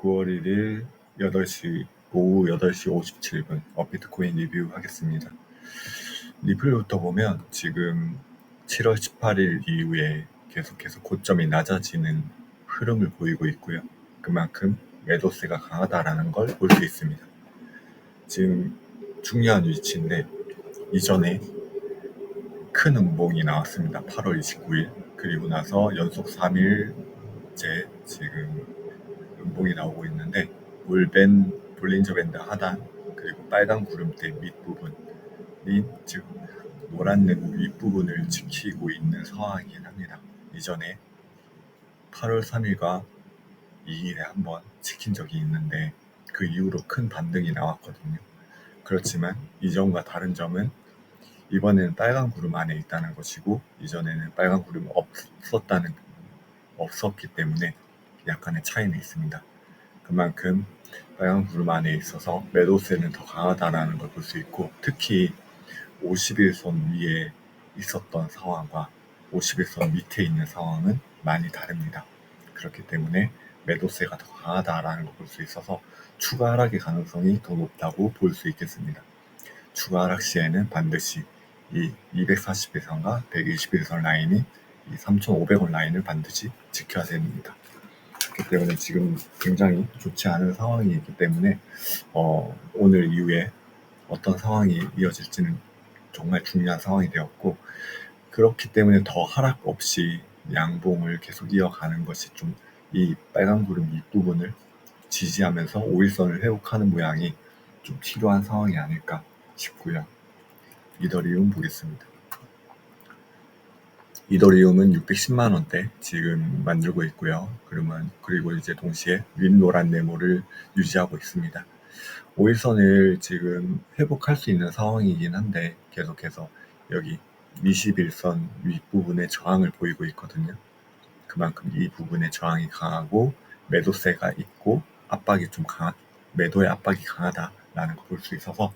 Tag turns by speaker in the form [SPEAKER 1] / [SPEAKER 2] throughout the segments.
[SPEAKER 1] 9월 1일 8시 오후 8시 57분 업비트코인 리뷰하겠습니다. 리플부터 보면 지금 7월 18일 이후에 계속해서 고점이 낮아지는 흐름을 보이고 있고요. 그만큼 매도세가 강하다라는 걸 볼 수 있습니다. 지금 중요한 위치인데 이전에 큰 음봉이 나왔습니다. 8월 29일 그리고 나서 연속 3일째 지금 음봉이 나오고 있는데 올밴 볼린저 밴드 하단 그리고 빨간 구름대 밑부분이 즉 노란 네모 윗부분을 지키고 있는 상황이긴 합니다. 이전에 8월 3일과 2일에 한번 지킨 적이 있는데 그 이후로 큰 반등이 나왔거든요. 그렇지만 이전과 다른 점은 이번에는 빨간 구름 안에 있다는 것이고 이전에는 빨간 구름이 없었다는 없었기 때문에 약간의 차이는 있습니다. 그만큼 빨간 구름 안에 있어서 매도세는 더 강하다라는 걸 볼 수 있고 특히 50일선 위에 있었던 상황과 51선 밑에 있는 상황은 많이 다릅니다. 그렇기 때문에 매도세가 더 강하다라는 걸 볼 수 있어서 추가 하락의 가능성이 더 높다고 볼 수 있겠습니다. 추가 하락 시에는 반드시 이 240일선과 121선 라인이 이 3,500원 라인을 반드시 지켜야 됩니다. 그렇기 때문에 지금 굉장히 좋지 않은 상황이 있기 때문에 어, 오늘 이후에 어떤 상황이 이어질지는 정말 중요한 상황이 되었고 그렇기 때문에 더 하락 없이 양봉을 계속 이어가는 것이 좀 이 빨간 구름 윗부분을 지지하면서 5일선을 회복하는 모양이 좀 필요한 상황이 아닐까 싶고요. 이더리움 보겠습니다. 이더리움은 610만 원대 지금 만들고 있고요. 그러면 그리고 이제 동시에 윗노란 네모를 유지하고 있습니다. 5일선을 지금 회복할 수 있는 상황이긴 한데 계속해서 여기 21선 윗부분에 저항을 보이고 있거든요. 그만큼 이 부분에 저항이 강하고 매도세가 있고 압박이 좀 강한 매도의 압박이 강하다라는 걸 볼 수 있어서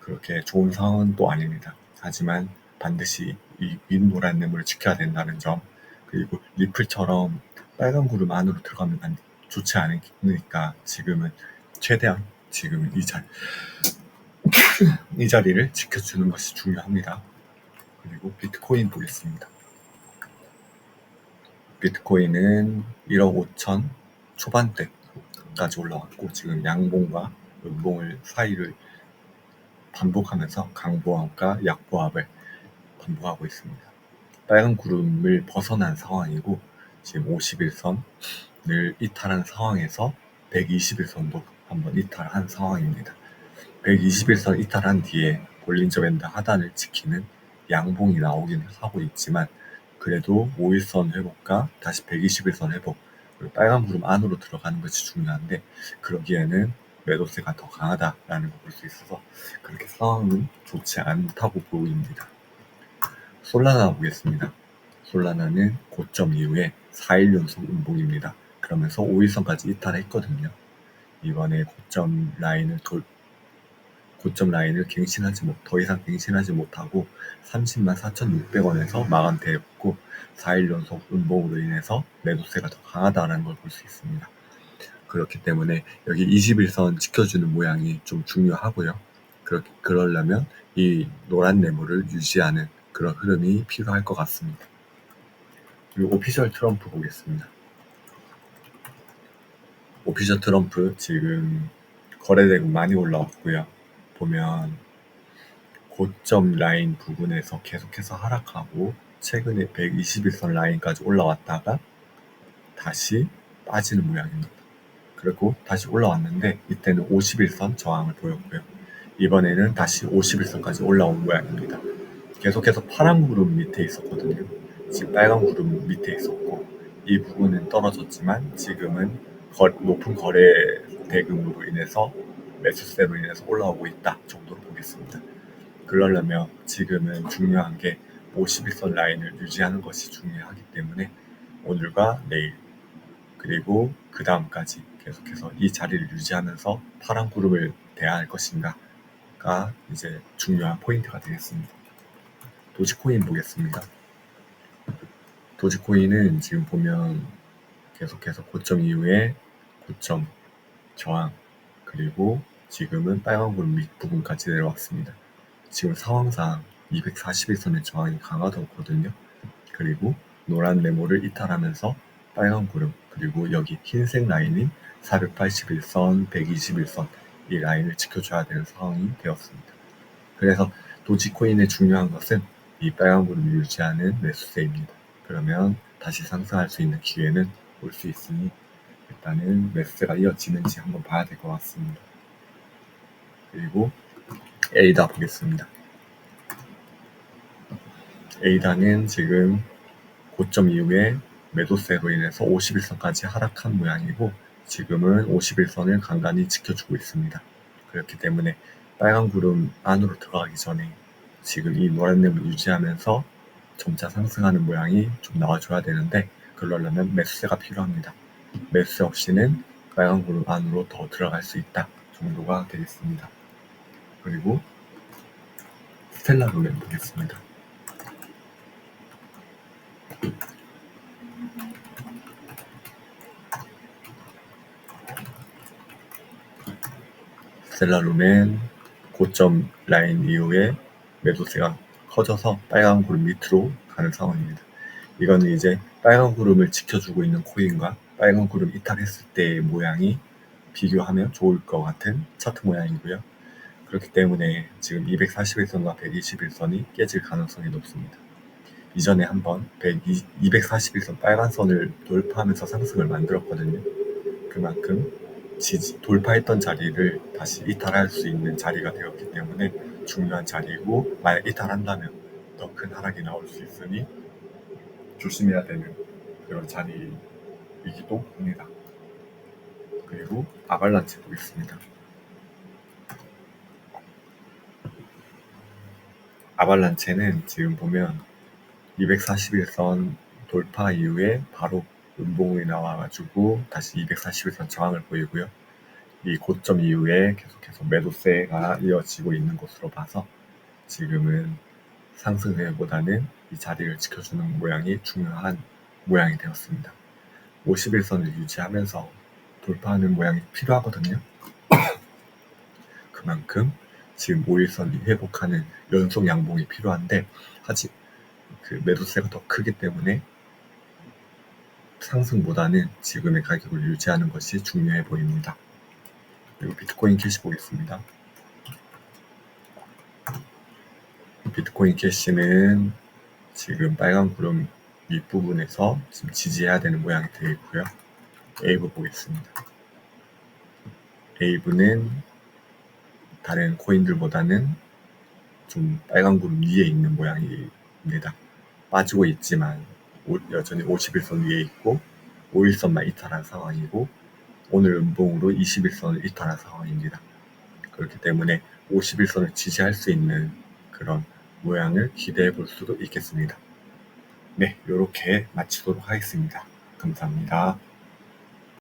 [SPEAKER 1] 그렇게 좋은 상황은 또 아닙니다. 하지만 반드시 이 윗노란 네모를 지켜야 된다는 점 그리고 리플처럼 빨간 구름 안으로 들어가면 좋지 않으니까 지금은 최대한 지금 이 자리 이 자리를 지켜주는 것이 중요합니다. 그리고 비트코인 보겠습니다. 비트코인은 1억 5천 초반대까지 올라왔고 지금 양봉과 음봉을 사이를 반복하면서 강보합과 약보합을 반복하고 있습니다. 빨간 구름을 벗어난 상황이고 지금 51선을 이탈한 상황에서 121선도 한번 이탈한 상황입니다. 121선 이탈한 뒤에 볼린저 밴드 하단을 지키는 양봉이 나오긴 하고 있지만 그래도 5일선 회복과 다시 121선 회복 그리고 빨간 구름 안으로 들어가는 것이 중요한데 그러기에는 매도세가 더 강하다라는 걸 볼 수 있어서 그렇게 상황은 좋지 않다고 보입니다. 솔라나 보겠습니다. 솔라나는 고점 이후에 4일 연속 음봉입니다. 그러면서 5일선까지 이탈했거든요. 이번에 고점 라인을 돌, 고점 라인을 갱신하지 못, 더 이상 갱신하지 못하고 30만 4,600원에서 마감되었고 4일 연속 음봉으로 인해서 매도세가 더 강하다는 걸 볼 수 있습니다. 그렇기 때문에 여기 21선 지켜주는 모양이 좀 중요하고요. 그렇게 그러려면 이 노란 네모를 유지하는 그런 흐름이 필요할 것 같습니다. 그리고 오피셜 트럼프 보겠습니다. 오피셜 트럼프 지금 거래대금 많이 올라왔고요. 보면 고점 라인 부분에서 계속해서 하락하고 최근에 121선 라인까지 올라왔다가 다시 빠지는 모양입니다. 그리고 다시 올라왔는데 이때는 51선 저항을 보였고요. 이번에는 다시 51선까지 올라온 모양입니다. 계속해서 파란 구름 밑에 있었거든요. 지금 빨간 구름 밑에 있었고 이 부분은 떨어졌지만 지금은 거, 높은 거래 대금으로 인해서 매수세로 인해서 올라오고 있다 정도로 보겠습니다. 그러려면 지금은 중요한 게 51선 라인을 유지하는 것이 중요하기 때문에 오늘과 내일 그리고 그 다음까지 계속해서 이 자리를 유지하면서 파란 구름을 대할 것인가가 이제 중요한 포인트가 되겠습니다. 도지코인 보겠습니다. 도지코인은 지금 보면 계속해서 고점 이후에 고점 저항 그리고 지금은 빨간 구름 밑부분까지 내려왔습니다. 지금 상황상 241선의 저항이 강하더거든요. 그리고 노란 네모를 이탈하면서 빨간 구름 그리고 여기 흰색 라인인 481선, 121선 이 라인을 지켜줘야 되는 상황이 되었습니다. 그래서 도지코인의 중요한 것은 이 빨간 구름을 유지하는 매수세입니다. 그러면 다시 상승할 수 있는 기회는 올 수 있으니 일단은 매수세가 이어지는지 한번 봐야 될 것 같습니다. 그리고 에이다 보겠습니다. 에이다는 지금 고점 이후에 매도세로 인해서 51선까지 하락한 모양이고 지금은 51선을 간간히 지켜주고 있습니다. 그렇기 때문에 빨간 구름 안으로 들어가기 전에 지금 이 노란 램을 유지하면서 점차 상승하는 모양이 좀 나와줘야 되는데 그러려면 매수세가 필요합니다. 매수세 없이는 빨간 구름 안으로 더 들어갈 수 있다 정도가 되겠습니다. 그리고 스텔라 룸을 보겠습니다. 스텔라룸은 고점 라인 이후에 매도세가 커져서 빨간 구름 밑으로 가는 상황입니다. 이거는 이제 빨간 구름을 지켜주고 있는 코인과 빨간 구름 이탈했을 때의 모양이 비교하면 좋을 것 같은 차트 모양이고요. 그렇기 때문에 지금 241선과 121선이 깨질 가능성이 높습니다. 이전에 한번 241선 빨간 선을 돌파하면서 상승을 만들었거든요. 그만큼 지지, 돌파했던 자리를 다시 이탈할 수 있는 자리가 되었기 때문에 중요한 자리이고 만약 이탈한다면 더 큰 하락이 나올 수 있으니 조심해야 되는 그런 자리이기도 합니다. 그리고 아발란체 보겠습니다. 아발란체는 지금 보면 241선 돌파 이후에 바로 음봉이 나와가지고 다시 241선 저항을 보이고요. 이 고점 이후에 계속해서 매도세가 이어지고 있는 것으로 봐서 지금은 상승세보다는 이 자리를 지켜주는 모양이 중요한 모양이 되었습니다. 51선을 유지하면서 돌파하는 모양이 필요하거든요. 그만큼 지금 5일선이 회복하는 연속 양봉이 필요한데 하지 그 매도세가 더 크기 때문에 상승보다는 지금의 가격을 유지하는 것이 중요해 보입니다. 그리고 비트코인 캐시 보겠습니다. 비트코인 캐시는 지금 빨간 구름 윗부분에서 지금 지지해야 되는 모양이 되어 있고요. 에이브 보겠습니다. 에이브는 다른 코인들보다는 좀 빨간 구름 위에 있는 모양입니다. 빠지고 있지만 여전히 51선 위에 있고 5일선만 이탈한 상황이고 오늘 음봉으로 21선을 이탈한 상황입니다. 그렇기 때문에 51선을 지지할 수 있는 그런 모양을 기대해 볼 수도 있겠습니다. 네, 이렇게 마치도록 하겠습니다. 감사합니다.